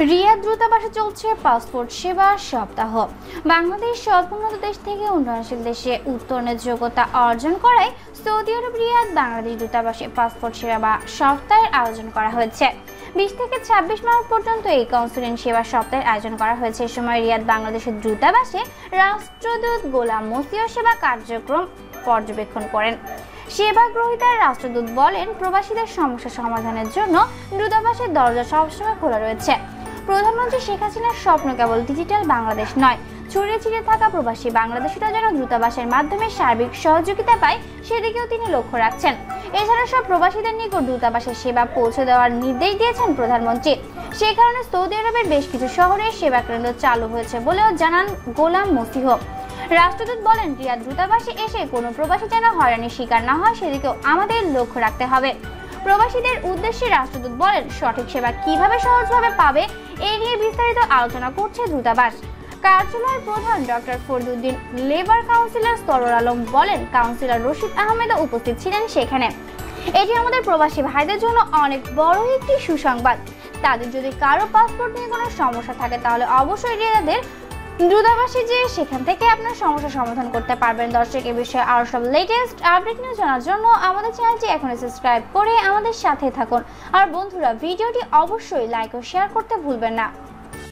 রিয়াদ দূতাবাসে চলছে পাসপোর্ট সেবা সপ্তাহ। বাংলাদেশ স্বল্পোন্নত দেশ থেকে উন্নয়নশীল দেশে উত্তরণের যোগ্যতা অর্জন করায় সৌদি আরব, রিয়াদ, বাংলাদেশ দূতাবাসে পাসপোর্ট সেবা সপ্তাহের আয়োজন করা হয়েছে। বিশ থেকে ছাব্বিশ মার্চ পর্যন্ত এই কাউন্সিলিং সেবা সপ্তাহের আয়োজন করা হয়েছে। এ সময় রিয়াদ বাংলাদেশের দূতাবাসে রাষ্ট্রদূত গোলাম মসিও সেবা কার্যক্রম পর্যবেক্ষণ করেন। সেবা গ্রহীতার রাষ্ট্রদূত বলেন, প্রবাসীদের সমস্যা সমাধানের জন্য দূতাবাসের দরজা সবসময় খোলা রয়েছে। প্রধানমন্ত্রী শেখ হাসিনার স্বপ্ন কেবল ডিজিটাল বাংলাদেশ নয়, ছড়িয়ে ছিটিয়ে থাকা প্রবাসী বাংলাদেশিরা যেন দূতাবাসের মাধ্যমে সার্বিক সহযোগিতা পায়, সেদিকেও তিনি লক্ষ্য রাখছেন। এছাড়া সব প্রবাসীদের নিকট দূতাবাসের সেবা পৌঁছে দেওয়ার নির্দেশ দিয়েছেন প্রধানমন্ত্রী। সেই কারণে সৌদি আরবের বেশ কিছু শহরে সেবা কেন্দ্র চালু হয়েছে বলেও জানান গোলাম মসিহ। রাষ্ট্রদূত বলেন, রিয়াদ দূতাবাসে এসে কোনো প্রবাসী যেন হয়রানির শিকার না হয়, সেদিকেও আমাদের লক্ষ্য রাখতে হবে। প্রবাসীদের উদ্দেশ্যে রাষ্ট্রদূত বলেন, সঠিক সেবা কীভাবে সহজভাবে পাবে এই নিয়ে বিস্তারিত আলোচনা করছে দূতাবাস। কার্যালয়ের প্রধান doctor Fariduddin Labour councillor Sarwar Alam বলেন, কাউন্সিলর রশিদ আহমেদও উপস্থিত ছিলেন সেখানে। এটি আমাদের প্রবাসী ভাইদের জন্য অনেক বড় একটি সুসংবাদ। তাদের যদি কারও পাসপোর্ট নিয়ে কোনো সমস্যা থাকে, তাহলে অবশ্যই রিয়াদের দূতাবাসে যে সেখান থেকে আপনার সমস্যা সমাধান করতে পারবেন, দর্শক, এ বিষয়ে আরও সব লেটেস্ট আপডেট নিউজ জানার জন্য আমাদের চ্যানেলটি এখনই সাবস্ক্রাইব করে আমাদের সাথে থাকুন। আর বন্ধুরা, ভিডিওটি অবশ্যই লাইক ও শেয়ার করতে ভুলবেন না।